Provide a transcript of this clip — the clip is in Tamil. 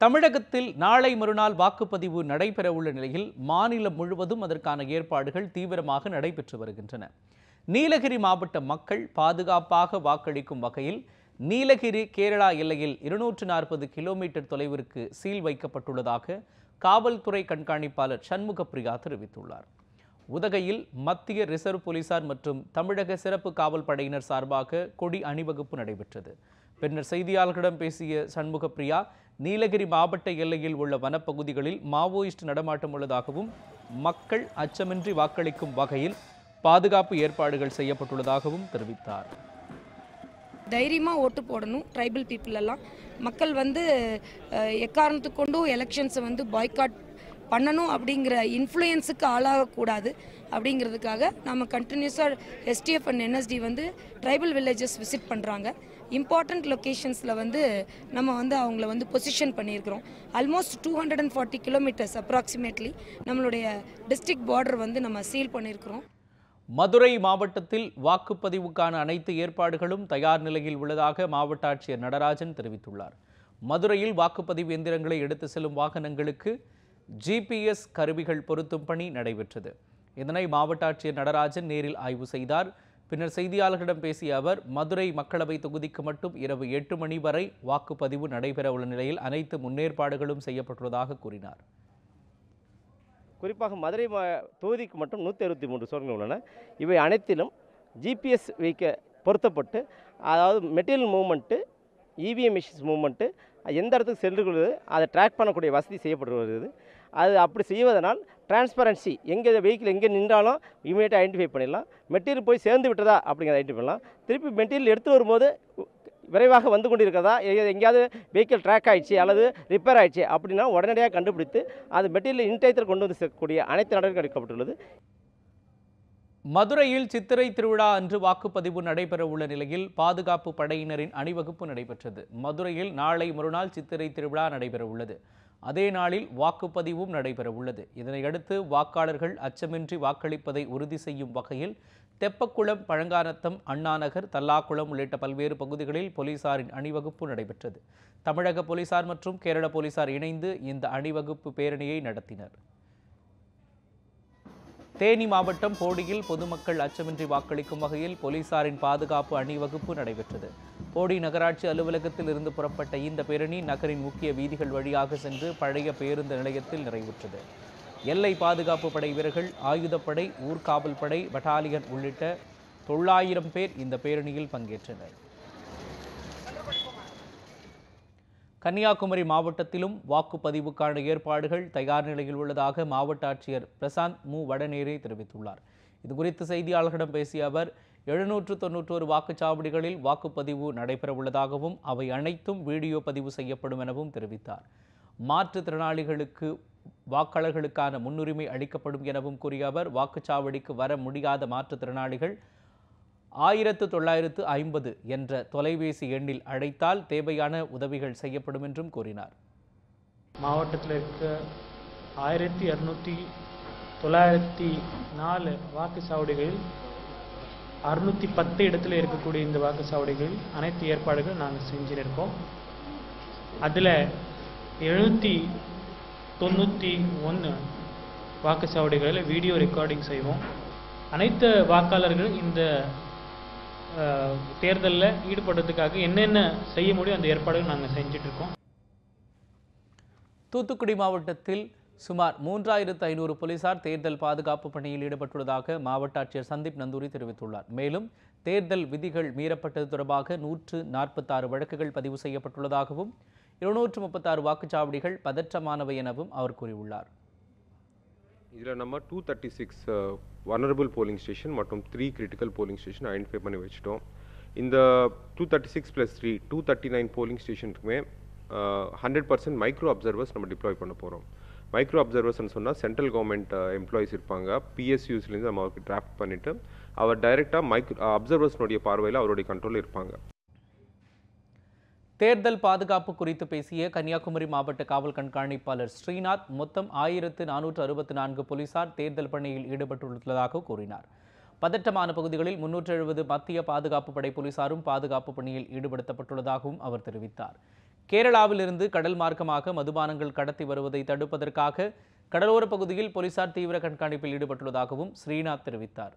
தமிழகத்தில் நாளை மறுநாள் வாக்குப்பதிவு நடைபெறவுள்ள நிலையில் மாநிலம் முழுவதும் அதற்கான ஏற்பாடுகள் தீவிரமாக நடைபெற்று வருகின்றன. நீலகிரி மாவட்ட மக்கள் பாதுகாப்பாக வாக்களிக்கும் வகையில் நீலகிரி கேரளா எல்லையில் இருநூற்று நாற்பது கிலோமீட்டர் தொலைவிற்கு சீல் வைக்கப்பட்டுள்ளதாக காவல்துறை கண்காணிப்பாளர் சண்முகப்பிரியா தெரிவித்துள்ளார். உதகையில் மத்திய ரிசர்வ் போலீசார் மற்றும் தமிழக சிறப்பு காவல் படையினர் சார்பாக கொடி அணிவகுப்பு நடைபெற்றது. பின்னர் செய்தியாளர்களிடம் பேசிய சண்முகப்பிரியா நீலகிரி மாவட்ட எல்லையில் உள்ள வனப்பகுதிகளில் மாவோயிஸ்ட் நடமாட்டம் உள்ளதாகவும் மக்கள் அச்சமின்றி வாக்களிக்கும் வகையில் பாதுகாப்பு ஏற்பாடுகள் செய்யப்பட்டுள்ளதாகவும் தெரிவித்தார். தைரியமாக ஓட்டு போடணும் ட்ரைபல் பீப்புள் எல்லாம். மக்கள் வந்து அஹ், எக்காரணத்துக்கு கொண்டும் எலெக்ஷன்ஸை வந்து பாய்காட் பண்ணணும் அப்படிங்கிற இன்ஃப்ளூயன்ஸுக்கு ஆளாகக்கூடாது அப்படிங்கிறதுக்காக நம்ம கண்டினியூஸாக எஸ்டிஎஃப் அண்ட் என்எஸ்டி வந்து ட்ரைபல் வில்லேஜஸ் விசிட் பண்ணுறாங்க இம்பார்ட்டண்ட் லொக்கேஷன்ஸில் வந்து நம்ம வந்து அவங்கள வந்து பொசிஷன் பண்ணியிருக்கிறோம். Almost two hundred and forty kilometres approximately நம்மளுடைய டிஸ்ட்ரிக்ட் பார்டர் வந்து நம்ம சீல் பண்ணியிருக்கிறோம். மதுரை மாவட்டத்தில் வாக்குப்பதிவுக்கான அனைத்து ஏற்பாடுகளும் தயார் நிலையில் உள்ளதாக மாவட்ட ஆட்சியர் நடராஜன் தெரிவித்துள்ளார். மதுரையில் வாக்குப்பதிவு எந்திரங்களை எடுத்து செல்லும் வாகனங்களுக்கு ஜிபிஎஸ் கருவிகள் பொருத்தும் பணி நடைபெற்றது. இதனை மாவட்ட ஆட்சியர் நடராஜன் நேரில் ஆய்வு செய்தார். பின்னர் செய்தியாளர்களிடம் பேசிய அவர் மதுரை மக்களவை தொகுதிக்கு மட்டும் இரவு எட்டு மணி வரை வாக்குப்பதிவு நடைபெறவுள்ள நிலையில் அனைத்து முன்னேற்பாடுகளும் செய்யப்பட்டுள்ளதாக கூறினார். குறிப்பாக மதுரை தொகுதிக்கு மட்டும் நூற்றி அறுபத்தி மூன்று சோதனைகள் உள்ளன. இவை அனைத்திலும் ஜிபிஎஸ் வைக்க பொருத்தப்பட்டு அதாவது material movement EVM machines movement எந்த இடத்துக்கு சென்று அதை ட்ராக் பண்ணக்கூடிய வசதி செய்யப்பட்டு வருகிறது. அது அப்படி செய்வதனால் டிரான்ஸ்பரன்சி எங்கே வெஹிக்கிள் எங்கே நின்றாலும் இமீடியட்டாக ஐடென்டிஃபை பண்ணிடலாம். மெட்டீரியல் போய் சேர்ந்து விட்டதா அப்படிங்கிறத ஐடென்டிஃபை பண்ணலாம். திருப்பி மெட்டீரியல் எடுத்து வரும்போது விரைவாக வந்து கொண்டிருக்கிறதா? எ- எங்கேயாவது வெஹிக்கிள் ட்ராக் ஆகிடுச்சு அல்லது ரிப்பேர் ஆகிடுச்சு அப்படின்னா உடனடியாக கண்டுபிடித்து அது மெட்டீரியல் இன்டயத்தில் கொண்டு வந்து சேர்க்கக்கூடிய அனைத்து நடவடிக்கை எடுக்கப்பட்டுள்ளது. மதுரையில் சித்திரை திருவிழா அன்று வாக்குப்பதிவு நடைபெற உள்ள நிலையில் பாதுகாப்பு படையினரின் அணிவகுப்பு நடைபெற்றது. மதுரையில் நாளை மறுநாள் சித்திரை திருவிழா நடைபெற உள்ளது. அதே நாளில் வாக்குப்பதிவும் நடைபெறவுள்ளது. இதனையடுத்து வாக்காளர்கள் அச்சமின்றி வாக்களிப்பதை உறுதி செய்யும் வகையில் தெப்பக்குளம் பழங்கானத்தம் அண்ணாநகர் தல்லாக்குளம் உள்ளிட்ட பல்வேறு பகுதிகளில் போலீசாரின் அணிவகுப்பு நடைபெற்றது. தமிழக போலீசார் மற்றும் கேரள போலீசார் இணைந்து இந்த அணிவகுப்பு பேரணியை நடத்தினர். தேனி மாவட்டம் போடியில் பொதுமக்கள் அச்சமின்றி வாக்களிக்கும் வகையில் போலீசாரின் பாதுகாப்பு அணிவகுப்பு நடைபெற்றது. போடி நகராட்சி அலுவலகத்தில் இருந்து புறப்பட்ட இந்த பேரணி நகரின் முக்கிய வீதிகள் வழியாக சென்று பழைய பேருந்து நிலையத்தில் நிறைவுற்றது. எல்லை பாதுகாப்பு படை வீரர்கள் ஆயுதப்படை ஊர்காவல் படை பட்டாலியன் உள்ளிட்ட தொள்ளாயிரம் பேர் இந்த பேரணியில் பங்கேற்றனர். கன்னியாகுமரி மாவட்டத்திலும் வாக்குப்பதிவுக்கான ஏற்பாடுகள் தயார் நிலையில் உள்ளதாக மாவட்ட ஆட்சியர் பிரசாந்த் மு. வடநேரே தெரிவித்துள்ளார். இதுகுறித்து செய்தியாளர்களிடம் பேசிய அவர் எழுநூற்று தொன்னூற்றோரு வாக்குச்சாவடிகளில் வாக்குப்பதிவு நடைபெறவுள்ளதாகவும் அவை அனைத்தும் வீடியோ பதிவு செய்யப்படும் எனவும் தெரிவித்தார். மாற்றுத்திறனாளிகளுக்கு வாக்காளர்களுக்கான முன்னுரிமை அளிக்கப்படும் எனவும் கூறிய அவர் வாக்குச்சாவடிக்கு வர முடியாத மாற்றுத்திறனாளிகள் ஆயிரத்து தொள்ளாயிரத்து ஐம்பது என்ற தொலைபேசி எண்ணில் அழைத்தால் தேவையான உதவிகள் செய்யப்படும் என்றும் கூறினார். மாவட்டத்தில் இருக்க ஆயிரத்தி இரநூத்தி தொள்ளாயிரத்தி நாலு வாக்குச்சாவடிகளில் அறுநூற்றி பத்து இடத்துல இருக்கக்கூடிய இந்த வாக்குச்சாவடிகளில் அனைத்து ஏற்பாடுகள் நாங்கள் செஞ்சுருக்கோம். அதில் எழுநூற்றி தொண்ணூற்றி ஒன்று வாக்குச்சாவடிகளில் வீடியோ ரெக்கார்டிங் செய்வோம். அனைத்து வாக்காளர்கள் இந்த தேர்தலில் ஈடுபடுறதுக்காக என்னென்ன செய்ய முடியும் அந்த ஏற்பாடுகள் நாங்கள் செஞ்சிட்ருக்கோம். தூத்துக்குடி மாவட்டத்தில் சுமார் மூன்றாயிரத்து ஐநூறு போலீசார் தேர்தல் பாதுகாப்பு பணியில் ஈடுபட்டுள்ளதாக மாவட்ட ஆட்சியர் சந்தீப் நந்தூரி தெரிவித்துள்ளார். மேலும் தேர்தல் விதிகள் மீறப்பட்டது தொடர்பாக நூற்று நாற்பத்தாறு வழக்குகள் பதிவு செய்யப்பட்டுள்ளதாகவும் இருநூற்று முப்பத்தாறு வாக்குச்சாவடிகள் பதற்றமானவை எனவும் அவர் கூறியுள்ளார். இதில் நம்ம two thirty six vulnerable polling station மற்றும் three critical polling station identify பண்ணி வச்சுட்டோம். இந்த two thirty six plus three two thirty nine polling ஸ்டேஷனுக்குமே hundred percent micro observers நம்ம டிப்ளாய் பண்ண போகிறோம் மைக்ரோ அப்சர்வர்ஸ்னு சொன்னால் சென்ட்ரல் கவர்மெண்ட் எம்ப்ளாயிஸ் இருப்பாங்க. பிஎஸ்யூஸ்லேருந்து நம்ம அவருக்கு டிராஃப்ட் பண்ணிவிட்டு அவர் டைரெக்டாக மைக்ரோ அப்சர்வர்ஸ்னுடைய uh, பார்வையில் அவருடைய கண்ட்ரோலில் இருப்பாங்க. தேர்தல் பாதுகாப்பு குறித்து பேசிய கன்னியாகுமரி மாவட்ட காவல் கண்காணிப்பாளர் ஸ்ரீநாத் மொத்தம் ஆயிரத்து நானூற்று அறுபத்தி நான்கு போலீசார் தேர்தல் பணியில் ஈடுபட்டுள்ளதாக கூறினார். பதட்டமான பகுதிகளில் முன்னூற்று எழுபது மத்திய பாதுகாப்பு படை போலீசாரும் பாதுகாப்பு பணியில் ஈடுபடுத்தப்பட்டுள்ளதாகவும் அவர் தெரிவித்தார். கேரளாவிலிருந்து கடல் மார்க்கமாக மதுபானங்கள் கடத்தி வருவதை தடுப்பதற்காக கடலோரப் பகுதியில் போலீசார் தீவிர கண்காணிப்பில் ஈடுபட்டுள்ளதாகவும் ஸ்ரீநாத் தெரிவித்தார்.